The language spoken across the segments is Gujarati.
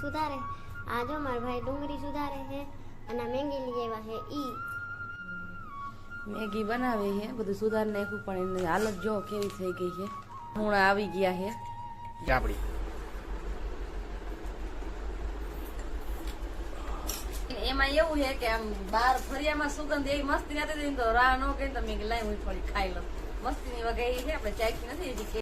સુધારે. આ જો મારા ભાઈ ડુંગળી સુધારે છે અને મેંગી લઈ આવ્યા છે ઈ. મેગી બનાવી છે બધું સુધાર નાખ્યું પણ એની હાલત જો કેવી થઈ ગઈ છે. હુણા આવી ગયા છે. આપડી એમાં એવું છે કે આમ બાર ફરિયામાં સુગંધ એવી મસ્તી નથી તો રાહ ન કરી તો મેં કીધું લાઈ હું થોડી ખાઈ લઉં. મસ્તીની વગાઈ છે આપણે ચાખી નથી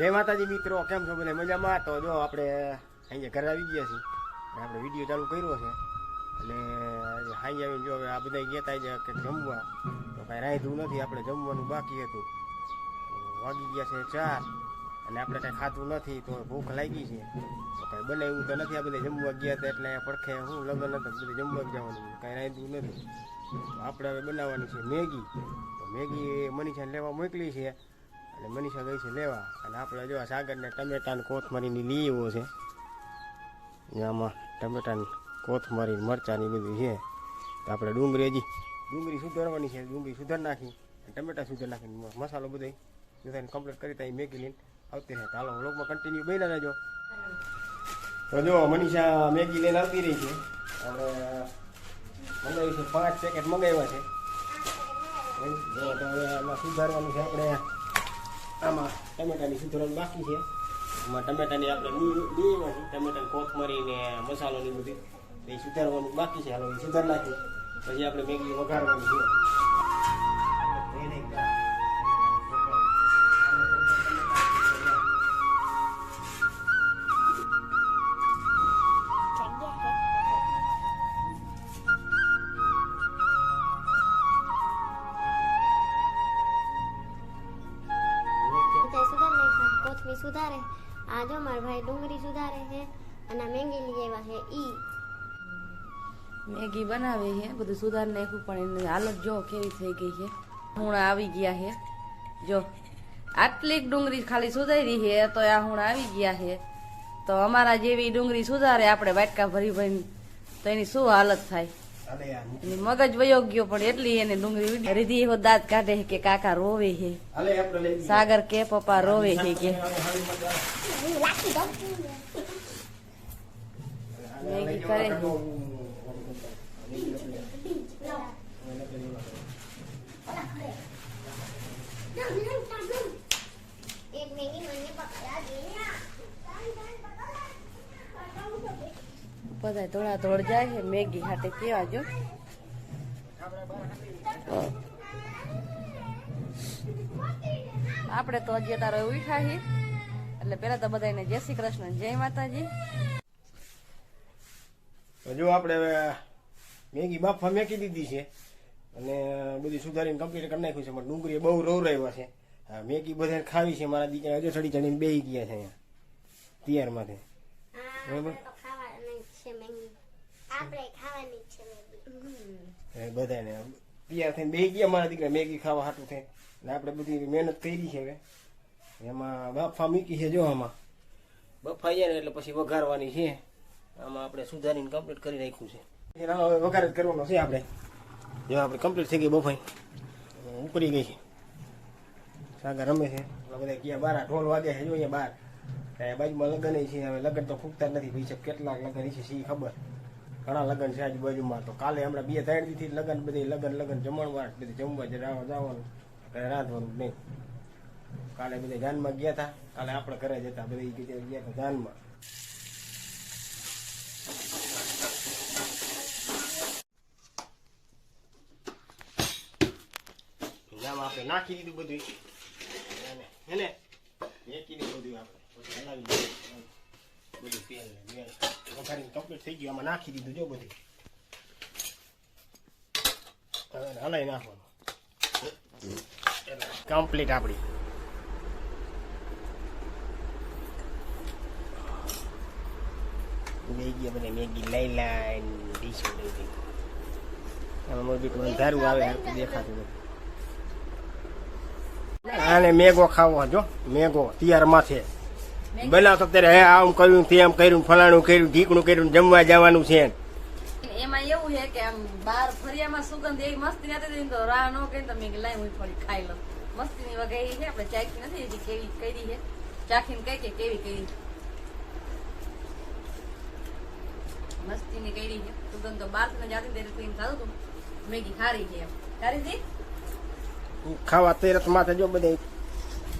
જય માતાજી મિત્રો, કેમ છો બધા? મજામાં? તો જો આપણે અહીંયા ઘરે આવી ગયા છીએ. આપણે વીડિયો ચાલુ કર્યો છે. અને હાઈ આવીને જો હવે આ બધા ગયા હતા કે જમવા. તો કાંઈ રાંધ્યું નથી, આપણે જમવાનું બાકી હતું. વાગી ગયા છે ચાર. અને આપણે કાંઈ ખાતું નથી, તો ભૂખ લાગી છે. તો કાંઈ બનાવ્યું તો નથી, આ બધા જમવા ગયા હતા એટલે પડખે હું લગ્ન હતા બધે જમવા જવાનું કાંઈ રાંધ્યું નથી. આપણે હવે બનાવવાની છે મેગી. તો મેગી મનીષાને લેવા મોકલી છે. અને મનીષા ગઈ છે લેવા. અને આપણે જો આ સાગરને ટમેટાને કોથમરીની લીવો છે. આમાં ટમેટાની કોથમરી મરચાંની બધું છે. તો આપણે ડુંગળી હજી ડુંગળી સુધારવાની છે. ડુંગળી સુધાર નાખી. ટમેટા સુધાર નાખીને મસાલો બધો સુધારીને કમ્પ્લીટ કરી ત્યાં મેગી લઈને આવતી રહે. હાલો વ્લોગમાં કન્ટિન્યુ બન્યા રહેજો. તો જો, મનીષા મેગી લઈને આવતી રહી છે. આપણે મંગાવી છે, પાંચ પેકેટ મંગાવ્યા છે. આમાં સુધારવાનું છે આપણે. આમાં ટમેટાની સુધરણ બાકી છે. આમાં ટમેટાની આપણે લીમાં છે. ટમેટા કોથમરી ને મસાલો ને બધું એ સુધારવાનું બાકી છે. હાલો એ સુધાર નાખી પછી આપણે મેગી વઘારવાની છે. સુધારે. આ મારા ભાઈ ડુંગળી સુધારે છે અને મેંગી લઈ આવ્યા છે ઈ. મેગી બનાવી છે, બધું સુધાર નાખ્યું, પણ એની હાલત જો કેવી થઈ ગઈ છે. હુણા આવી ગયા છે. જો આટલી ડુંગળી ખાલી સુધારી છે, તો આ હુણા આવી ગયા છે. તો અમારા જેવી ડુંગળી સુધારે, આપણે વાટકા ભરી ભરી તો એની શું હાલત થાય? મગજ વયો ગયો પણ એટલી એને ડુંગળી રીધી એવો દાંત કાઢે કે કાકા રોવે છે. હાલે આપણે લઈ લઈએ. સાગર કે પપ્પા રોવે છે કે. કરે છે. એક મેંગી મને પકડા દે બધા ધોળા ધોળ જાય છે, મેગી હાથે કેવા જો. આપણે તો હજી તારો ઉઠા એટલે પેલા તો બધાને જય શ્રી કૃષ્ણ, જય માતાજી. હજુ આપણે મેગી બાફા મેકી દીધી છે. અને બધી સુધારીને કમ્પ્લીટ કરી નાખ્યું છે. ડુંગળી બહુ રોવરાવ્યા છે. મેગી બધાને ખાવી છે. મારા દીકરા હજુ ચડી ચડીને બેહી ગયા છે અહીંયા. તૈયારમાંથી બરાબર? આપણે ખાવાની છે મેગી. એ બધાને તૈયાર થઈને બે ગયા મારા દીકરા મેગી ખાવા હાટું થઈ ને આપણે બધી મહેનત કરી છે હવે. એમાં બાફા મૂકી છે જો આમાં. બફાઈ જાય ને એટલે પછી વઘારવાની છે. આમાં આપણે સુધારીને કમ્પ્લીટ કરી નાખ્યું છે. એના હવે વઘાર જ કરવાનો છે આપણે. જો આપણે કમ્પ્લીટ થઈ ગઈ બફાઈ. ઉપરી ગઈ છે. સાગર રમે છે. એટલે બધા ગયા બાર ઢોલ વાગે છે જો અહીંયા બાર. બાજુમાં લગ્ન છે હવે લગ્ન તો ફૂકતા જ નથી. ભાઈ સાહેબ કેટલાક લગ્ન છે સી ખબર? ઘણા લગ્ન છે આજુબાજુમાં. તો કાલે હમણાં બે ત્રણ દીથી લગ્ન, બધી લગ્ન લગ્ન જમણવાર, બધી જમવા જવા જવાનું. રાંધવાનું નહીં. કાલે બધા જાનમાં ગયા હતા કાલે આપણે ઘરે જતા બધા ગયા હતા જાનમાં આપણે નાખી દીધું બધું. એને હેને મેકી દીધું બધું આપણે. બધું તેલ ને વઘારીને કમ્પ્લીટ થઈ ગયું આમાં નાખી દીધું જો બધું. હવે એને નાખવાનું કમ્પ્લીટ આપણી લઈ ગયા બધા મેગી લઈ લાઈન ડીશ લઈ આમાં ધારું આવે દેખાતું નથી. આને મેગો ખાવો જો મેગો તૈયાર માથે. બનાવતો ત્યારે હે આમ કર્યું તેમ કર્યું ફલાણું કર્યું ઢીકણું કર્યું જમવા જવાનું છે એમાં. એવું છે કે આમ બાર ફરિયામાં સુગંધ એવી મસ્તી નથી તો રાહ ન કરી તો મેં લાઈ હું થોડી ખાઈ લઉં. મસ્તીની વગાઈ છે આપણે ચાખી નથી હજી કેવી કરી છે? ચાખીને કઈ કે કેવી કરી? મસ્તીની કરી છે. સુગંધ તો બાર તમે જાતી ત્યારે કોઈ એમ થતું હતું મેગી ખારી છે એમ. ખારી ખાવા તેરત માથે જો બધે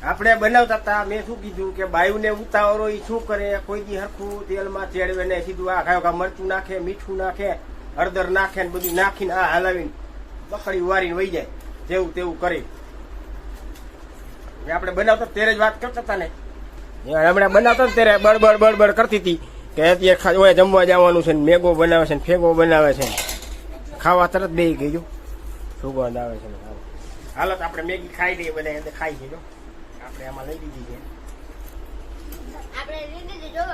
આપણે બનાવતા હતા, મેં શું કીધું કે બાયુને ઉતાવળો એ શું કરે? કોઈ દી હરખું તેલમાં ચેડવે ને સીધું આ ખાયો મરચું નાખે, મીઠું નાખે, હળદર નાખે ને બધું નાખીને આ હલાવીને બકડી વારીને વહી જાય, જેવું તેવું કરી. આપણે બનાવતા ત્યારે જ વાત કરતા હતા ને. હમણાં બનાવતા ત્યારે બળબડ બળબડ કરતી હતી કે અત્યારે જમવા જવાનું છે ને, મેગો બનાવે છે ને, ફેગો બનાવે છે ખાવા તરત બે ગયું સુગંધ આવે છે સારું. આપણે મેગી ખાઈ લઈએ બધા ખાઈ છે આપણે આમાં લઈ લીધી છે. આપણે લીધી જો.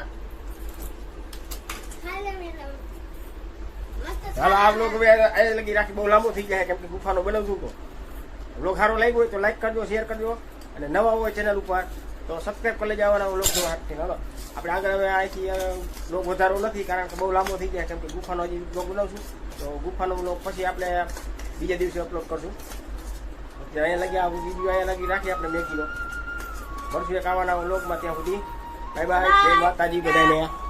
હાલો આ બ્લોગ હવે લગી રાખી બહુ લાંબો થઈ જાય કેમ કે ગુફાનો બનાવશું તો. બ્લોગ સારો લાગ્યો હોય તો લાઈક કરજો શેર કરજો અને નવા હોય ચેનલ ઉપર તો સબસ્ક્રાઈબ કરી જવાના બ્લોગ જોવા હાથથી. હાલો આપણે આગળ હવે અહીંથી બ્લોગ વધારો નથી કારણ કે બહુ લાંબો થઈ જાય કેમ કે ગુફાનો હજી બ્લોગ બનાવશું તો ગુફાનો બ્લોગ પછી આપણે બીજા દિવસે અપલોડ કરશું. અહીંયા લગી આ વીડિયો અહીંયા લગી રાખીએ આપણે મેગીનો મળશું એક આવવાના લોકમાં ત્યાં સુધી. બાય બાય જય માતાજી બધાને.